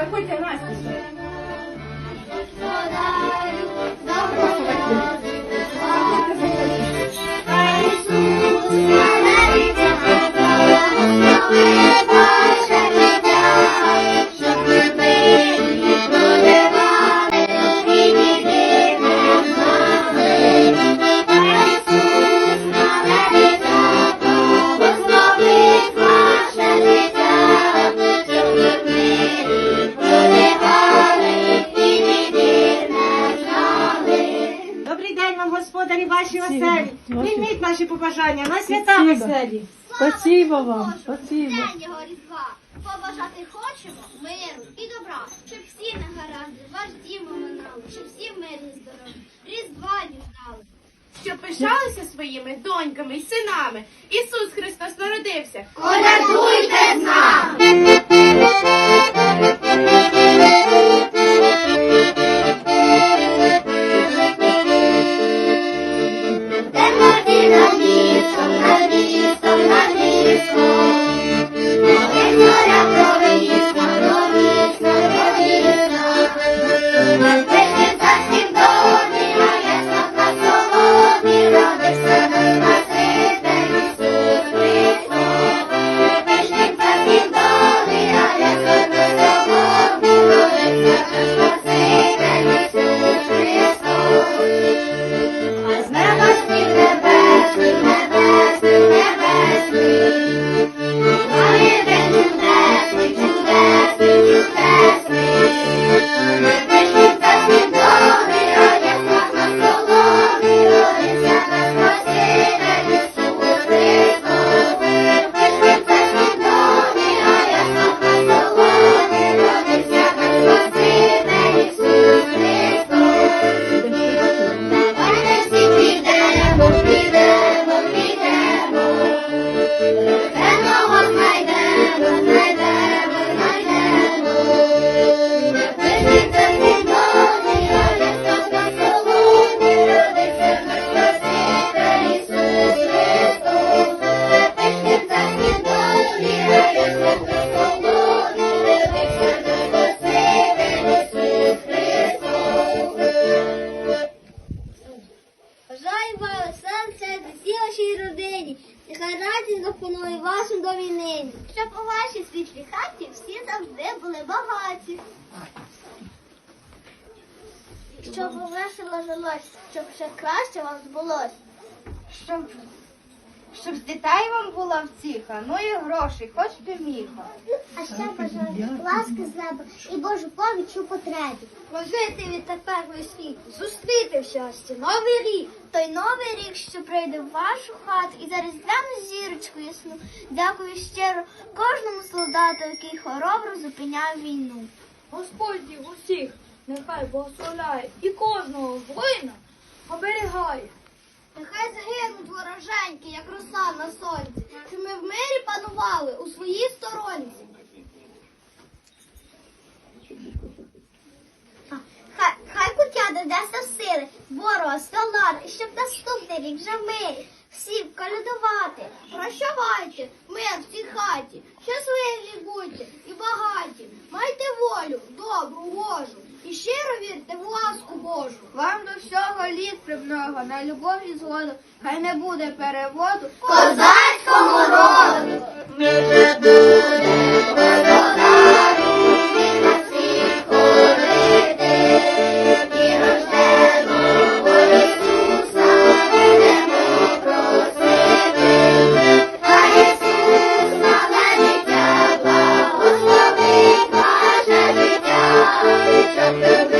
Заходьте Настя. Спасибо. Прийміть наші побажання на свята Спасибо. веселі. Спасибо вам, спасибо. Різдва побажати хочемо миру і добра, щоб всі негаразди ваш дім оминали, щоб всі мирні здорові, Різдва діждали. Щоб пишалися своїми доньками і синами. Ісус Христос народився. Колядуйте Бажаю вам сонця всій вашій родині. Нехай радість допомогли вашому до війни. Щоб у вашій світлій хаті всі завжди були багаті. Щоб весело жилось, щоб ще краще вам збулось. Щоб, щоб з дітей вам була втіха, ну і грошей, хоч півміха. А ще бажаю ласки з неба і Божу поміч у потребі. Прожити відтепер весь світ, зустріти в щасті новий рік. Той новий рік, що прийде в вашу хату і за різдвяну зірочку ясну. Дякую щиро кожному солдату, який хоробро зупиняв війну. Господь усіх нехай благословляє і кожного воїна оберігає. Нехай загинуть вороженьки, як роса на сонці, щоб ми в мирі панували у своїй сторонці. Хай, хай кутя додасться в сили, ворога, стола, і щоб наступний рік вже в мирі. Всім колядувати, прощавайте, мужу. Вам до всього літ примного, на любов і згоду, хай не буде переводу козацькому роду. Thank you.